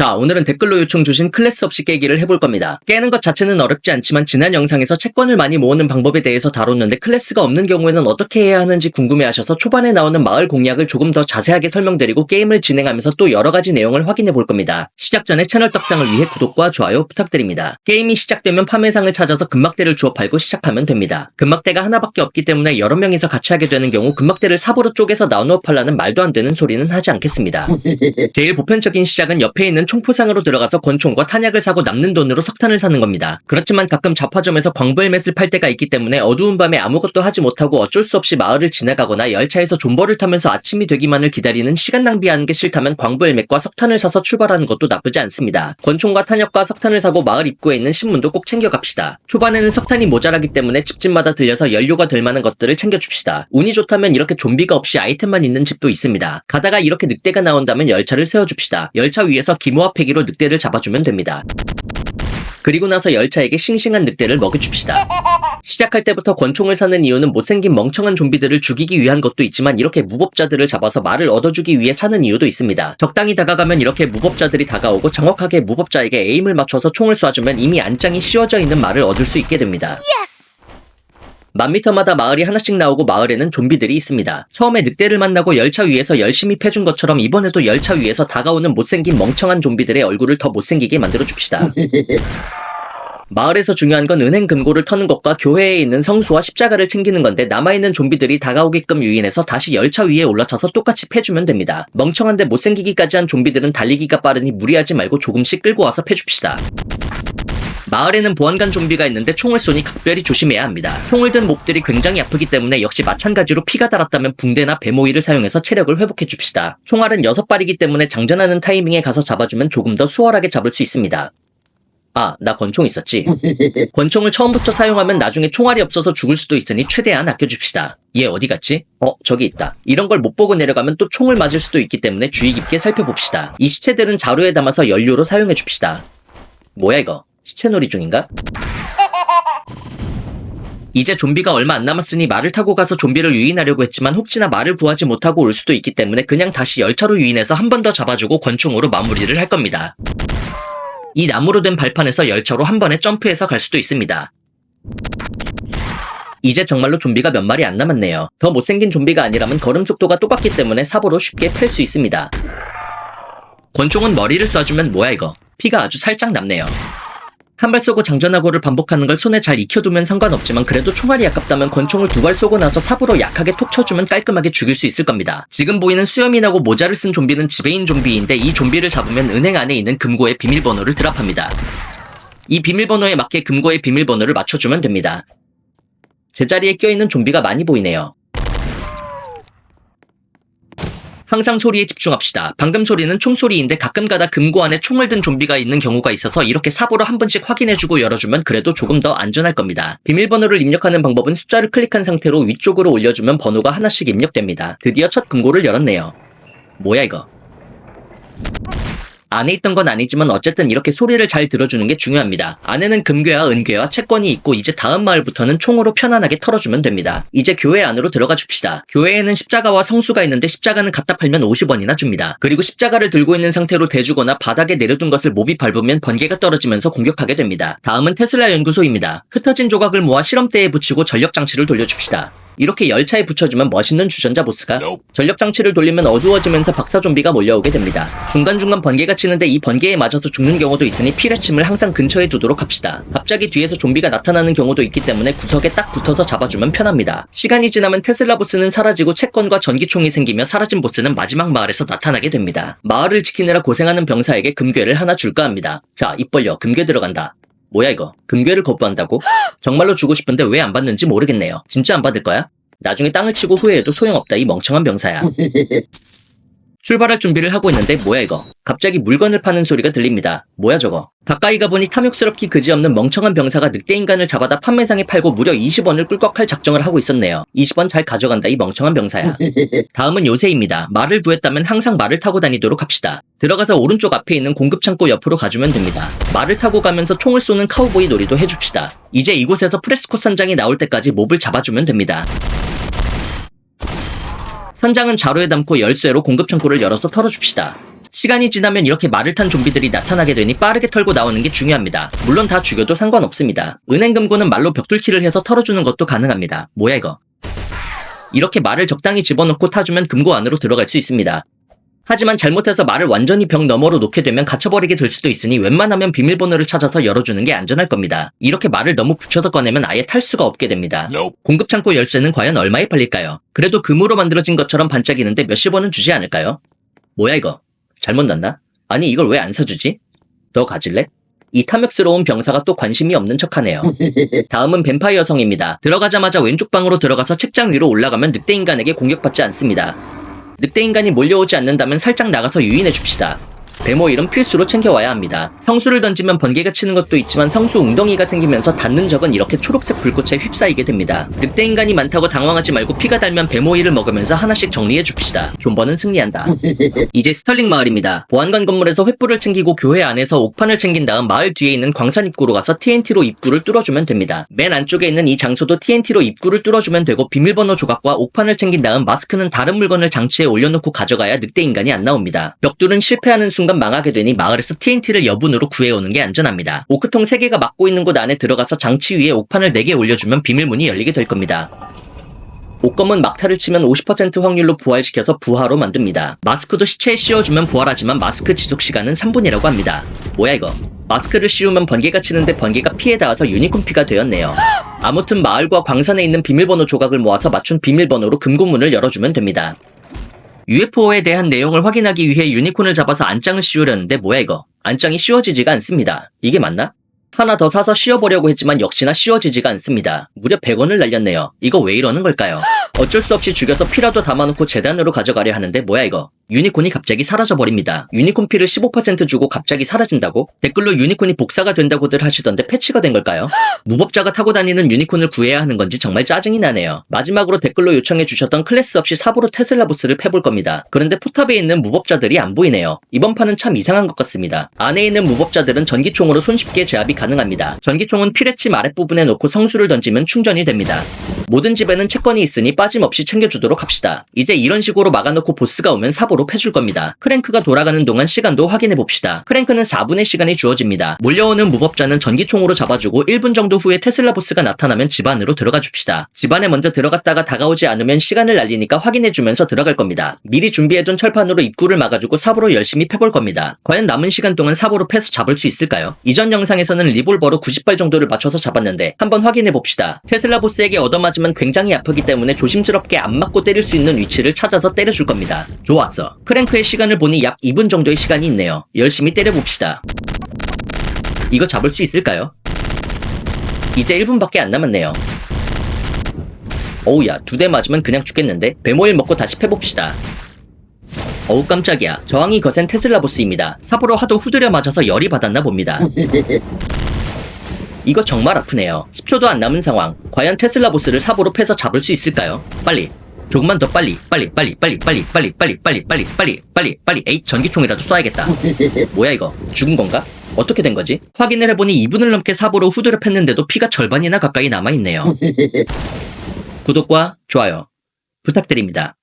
자, 오늘은 댓글로 요청 주신 클래스 없이 깨기를 해볼 겁니다. 깨는 것 자체는 어렵지 않지만 지난 영상에서 채권을 많이 모으는 방법에 대해서 다뤘는데 클래스가 없는 경우에는 어떻게 해야 하는지 궁금해하셔서 초반에 나오는 마을 공략을 조금 더 자세하게 설명드리고 게임을 진행하면서 또 여러 가지 내용을 확인해 볼 겁니다. 시작 전에 채널 떡상을 위해 구독과 좋아요 부탁드립니다. 게임이 시작되면 판매상을 찾아서 금막대를 주워 팔고 시작하면 됩니다. 금막대가 하나밖에 없기 때문에 여러 명이서 같이 하게 되는 경우 금막대를 삽으로 쪼개서 나누어 팔라는 말도 안 되는 소리는 하지 않겠습니다. 제일 보편적인 시작은 옆에 있는 총포상으로 들어가서 권총과 탄약을 사고 남는 돈으로 석탄을 사는 겁니다. 그렇지만 가끔 잡화점에서 광부헬멧을 팔 때가 있기 때문에 어두운 밤에 아무것도 하지 못하고 어쩔 수 없이 마을을 지나가거나 열차에서 존버를 타면서 아침이 되기만을 기다리는 시간 낭비하는 게 싫다면 광부헬멧과 석탄을 사서 출발하는 것도 나쁘지 않습니다. 권총과 탄약과 석탄을 사고 마을 입구에 있는 신문도 꼭 챙겨갑시다. 초반에는 석탄이 모자라기 때문에 집집마다 들려서 연료가 될 만한 것들을 챙겨줍시다. 운이 좋다면 이렇게 좀비가 없이 아이템만 있는 집도 있습니다. 가다가 이렇게 늑대가 나온다면 열차를 세워줍시다. 열차 위에서 기모 와 폐기로 늑대를 잡아주면 됩니다. 그리고 나서 열차에게 싱싱한 늑대를 먹여줍시다. 시작할 때부터 권총을 사는 이유는 못생긴 멍청한 좀비들을 죽이기 위한 것도 있지만 이렇게 무법자들을 잡아서 말을 얻어주기 위해 사는 이유도 있습니다. 적당히 다가가면 이렇게 무법자들이 다가오고 정확하게 무법자에게 에임을 맞춰서 총을 쏴주면 이미 안장이 씌워져 있는 말을 얻을 수 있게 됩니다. 만 미터마다 마을이 하나씩 나오고 마을에는 좀비들이 있습니다. 처음에 늑대를 만나고 열차 위에서 열심히 패준 것처럼 이번에도 열차 위에서 다가오는 못생긴 멍청한 좀비들의 얼굴을 더 못생기게 만들어 줍시다. 마을에서 중요한 건 은행 금고를 터는 것과 교회에 있는 성수와 십자가를 챙기는 건데 남아있는 좀비들이 다가오게끔 유인해서 다시 열차 위에 올라타서 똑같이 패주면 됩니다. 멍청한데 못생기기까지 한 좀비들은 달리기가 빠르니 무리하지 말고 조금씩 끌고 와서 패줍시다. 마을에는 보안관 좀비가 있는데 총을 쏘니 각별히 조심해야 합니다. 총을 든 몹들이 굉장히 아프기 때문에 역시 마찬가지로 피가 달았다면 붕대나 배모이를 사용해서 체력을 회복해 줍시다. 총알은 6발이기 때문에 장전하는 타이밍에 가서 잡아주면 조금 더 수월하게 잡을 수 있습니다. 아, 나 권총 있었지. 권총을 처음부터 사용하면 나중에 총알이 없어서 죽을 수도 있으니 최대한 아껴줍시다. 얘 어디 갔지? 어, 저기 있다. 이런 걸 못 보고 내려가면 또 총을 맞을 수도 있기 때문에 주의 깊게 살펴봅시다. 이 시체들은 자루에 담아서 연료로 사용해줍시다. 뭐야 이거? 시체놀이 중인가? 이제 좀비가 얼마 안 남았으니 말을 타고 가서 좀비를 유인하려고 했지만 혹시나 말을 구하지 못하고 올 수도 있기 때문에 그냥 다시 열차로 유인해서 한 번 더 잡아주고 권총으로 마무리를 할 겁니다. 이 나무로 된 발판에서 열차로 한 번에 점프해서 갈 수도 있습니다. 이제 정말로 좀비가 몇 마리 안 남았네요. 더 못생긴 좀비가 아니라면 걸음 속도가 똑같기 때문에 삽으로 쉽게 팰 수 있습니다. 권총은 머리를 쏴주면 뭐야 이거? 피가 아주 살짝 남네요. 한 발 쏘고 장전하고를 반복하는 걸 손에 잘 익혀두면 상관없지만 그래도 총알이 아깝다면 권총을 두 발 쏘고 나서 삽으로 약하게 톡 쳐주면 깔끔하게 죽일 수 있을 겁니다. 지금 보이는 수염이 나고 모자를 쓴 좀비는 지배인 좀비인데 이 좀비를 잡으면 은행 안에 있는 금고의 비밀번호를 드랍합니다. 이 비밀번호에 맞게 금고의 비밀번호를 맞춰주면 됩니다. 제자리에 껴있는 좀비가 많이 보이네요. 항상 소리에 집중합시다. 방금 소리는 총소리인데 가끔가다 금고 안에 총을 든 좀비가 있는 경우가 있어서 이렇게 삽으로 한 번씩 확인해주고 열어주면 그래도 조금 더 안전할 겁니다. 비밀번호를 입력하는 방법은 숫자를 클릭한 상태로 위쪽으로 올려주면 번호가 하나씩 입력됩니다. 드디어 첫 금고를 열었네요. 뭐야 이거? 안에 있던 건 아니지만 어쨌든 이렇게 소리를 잘 들어주는 게 중요합니다. 안에는 금괴와 은괴와 채권이 있고 이제 다음 마을부터는 총으로 편안하게 털어주면 됩니다. 이제 교회 안으로 들어가 줍시다. 교회에는 십자가와 성수가 있는데 십자가는 갖다 팔면 50원이나 줍니다. 그리고 십자가를 들고 있는 상태로 대주거나 바닥에 내려둔 것을 몹이 밟으면 번개가 떨어지면서 공격하게 됩니다. 다음은 테슬라 연구소입니다. 흩어진 조각을 모아 실험대에 붙이고 전력 장치를 돌려줍시다. 이렇게 열차에 붙여주면 멋있는 주전자 보스가 전력 장치를 돌리면 어두워지면서 박사 좀비가 몰려오게 됩니다. 중간중간 번개가 치는데 이 번개에 맞아서 죽는 경우도 있으니 피레침을 항상 근처에 두도록 합시다. 갑자기 뒤에서 좀비가 나타나는 경우도 있기 때문에 구석에 딱 붙어서 잡아주면 편합니다. 시간이 지나면 테슬라 보스는 사라지고 채권과 전기총이 생기며 사라진 보스는 마지막 마을에서 나타나게 됩니다. 마을을 지키느라 고생하는 병사에게 금괴를 하나 줄까 합니다. 자, 입 벌려. 금괴 들어간다. 뭐야 이거? 금괴를 거부한다고? 정말로 주고 싶은데 왜 안 받는지 모르겠네요. 진짜 안 받을 거야? 나중에 땅을 치고 후회해도 소용없다 이 멍청한 병사야. 출발할 준비를 하고 있는데 뭐야 이거? 갑자기 물건을 파는 소리가 들립니다. 뭐야 저거? 가까이 가보니 탐욕스럽기 그지없는 멍청한 병사가 늑대 인간을 잡아다 판매상에 팔고 무려 20원을 꿀꺽할 작정을 하고 있었네요. 20원 잘 가져간다 이 멍청한 병사야. 다음은 요새입니다. 말을 구했다면 항상 말을 타고 다니도록 합시다. 들어가서 오른쪽 앞에 있는 공급 창고 옆으로 가주면 됩니다. 말을 타고 가면서 총을 쏘는 카우보이 놀이도 해줍시다. 이제 이곳에서 프레스코 선장이 나올 때까지 몹을 잡아주면 됩니다. 선장은 자루에 담고 열쇠로 공급 창고를 열어서 털어줍시다. 시간이 지나면 이렇게 말을 탄 좀비들이 나타나게 되니 빠르게 털고 나오는 게 중요합니다. 물론 다 죽여도 상관없습니다. 은행 금고는 말로 벽돌키를 해서 털어주는 것도 가능합니다. 뭐야 이거? 이렇게 말을 적당히 집어넣고 타주면 금고 안으로 들어갈 수 있습니다. 하지만 잘못해서 말을 완전히 벽 너머로 놓게 되면 갇혀버리게 될 수도 있으니 웬만하면 비밀번호를 찾아서 열어주는 게 안전할 겁니다. 이렇게 말을 너무 붙여서 꺼내면 아예 탈 수가 없게 됩니다. Nope. 공급창고 열쇠는 과연 얼마에 팔릴까요? 그래도 금으로 만들어진 것처럼 반짝이는데 몇십 원은 주지 않을까요? 뭐야 이거? 잘못 났나? 아니 이걸 왜 안 사주지? 너 가질래? 이 탐욕스러운 병사가 또 관심이 없는 척하네요. 다음은 뱀파이어 여성입니다. 들어가자마자 왼쪽 방으로 들어가서 책장 위로 올라가면 늑대 인간에게 공격받지 않습니다. 늑대 인간이 몰려오지 않는다면 살짝 나가서 유인해 줍시다. 배모일은 필수로 챙겨와야 합니다. 성수를 던지면 번개가 치는 것도 있지만 성수 웅덩이가 생기면서 닿는 적은 이렇게 초록색 불꽃에 휩싸이게 됩니다. 늑대 인간이 많다고 당황하지 말고 피가 달면 배모일을 먹으면서 하나씩 정리해 줍시다. 존버는 승리한다. 이제 스털링 마을입니다. 보안관 건물에서 횃불을 챙기고 교회 안에서 옥판을 챙긴 다음 마을 뒤에 있는 광산 입구로 가서 TNT로 입구를 뚫어주면 됩니다. 맨 안쪽에 있는 이 장소도 TNT로 입구를 뚫어주면 되고 비밀번호 조각과 옥판을 챙긴 다음 마스크는 다른 물건을 장치에 올려놓고 가져가야 늑대 인간이 안 나옵니다. 벽돌은 실패하는 순간 망하게 되니 마을에서 TNT를 여분으로 구해오는 게 안전합니다. 오크통 3개가 막고 있는 곳 안에 들어가서 장치 위에 옥판을 4개 올려주면 비밀문이 열리게 될 겁니다. 옥검은 막타를 치면 50% 확률로 부활시켜서 부하로 만듭니다. 마스크도 시체에 씌워주면 부활하지만 마스크 지속 시간은 3분이라고 합니다. 뭐야 이거? 마스크를 씌우면 번개가 치는데 번개가 피에 닿아서 유니콘 피가 되었네요. 아무튼 마을과 광산에 있는 비밀번호 조각을 모아서 맞춘 비밀번호로 금고문을 열어주면 됩니다. UFO에 대한 내용을 확인하기 위해 유니콘을 잡아서 안장을 씌우려는데 뭐야 이거? 안장이 씌워지지가 않습니다. 이게 맞나? 하나 더 사서 씌워보려고 했지만 역시나 씌워지지가 않습니다. 무려 100원을 날렸네요. 이거 왜 이러는 걸까요? 어쩔 수 없이 죽여서 피라도 담아놓고 재단으로 가져가려 하는데 뭐야 이거? 유니콘이 갑자기 사라져버립니다. 유니콘 피를 15% 주고 갑자기 사라진다고? 댓글로 유니콘이 복사가 된다고들 하시던데 패치가 된 걸까요? 무법자가 타고 다니는 유니콘을 구해야 하는 건지 정말 짜증이 나네요. 마지막으로 댓글로 요청해 주셨던 클래스 없이 사보로 테슬라 보스를 패볼 겁니다. 그런데 포탑에 있는 무법자들이 안 보이네요. 이번 판은 참 이상한 것 같습니다. 안에 있는 무법자들은 전기총으로 손쉽게 제압이 가능합니다. 전기총은 피레침 아랫부분에 놓고 성수를 던지면 충전이 됩니다. 모든 집에는 채권이 있으니 빠짐없이 챙겨주도록 합시다. 이제 이런 식으로 막아놓고 보스가 오면 사보로 패줄 겁니다. 크랭크가 돌아가는 동안 시간도 확인해 봅시다. 크랭크는 4분의 시간이 주어집니다. 몰려오는 무법자는 전기총으로 잡아주고 1분 정도 후에 테슬라 보스가 나타나면 집 안으로 들어가 줍시다. 집 안에 먼저 들어갔다가 다가오지 않으면 시간을 날리니까 확인해 주면서 들어갈 겁니다. 미리 준비해둔 철판으로 입구를 막아주고 사보로 열심히 패볼 겁니다. 과연 남은 시간 동안 사보로 패서 잡을 수 있을까요? 이전 영상에서는 리볼버로 90발 정도를 맞춰서 잡았는데 한번 확인해 봅시다. 테슬라 보스에게 얻어맞 으면 굉장히 아프기 때문에 조심스럽게 안 맞고 때릴 수 있는 위치를 찾아서 때려줄 겁니다. 좋았어. 크랭크의 시간을 보니 약 2분 정도의 시간이 있네요. 열심히 때려봅시다. 이거 잡을 수 있을까요? 이제 1분밖에 안 남았네요. 어우야, 두 대 맞으면 그냥 죽겠는데? 배모일 먹고 다시 패봅시다. 어우 깜짝이야. 저항이 거센 테슬라 보스입니다. 삽으로 하도 후드려 맞아서 열이 받았나 봅니다. 이거 정말 아프네요. 10초도 안 남은 상황. 과연 테슬라 보스를 삽으로 패서 잡을 수 있을까요? 빨리. 조금만 더 빨리. 빨리 빨리 빨리 빨리 빨리 빨리 빨리 빨리 빨리 빨리 빨리 에이 전기총이라도 쏴야겠다. 뭐야 이거? 죽은 건가? 어떻게 된 거지? 확인을 해보니 2분을 넘게 삽으로 후드려 팼는데도 피가 절반이나 가까이 남아있네요. 구독과 좋아요 부탁드립니다.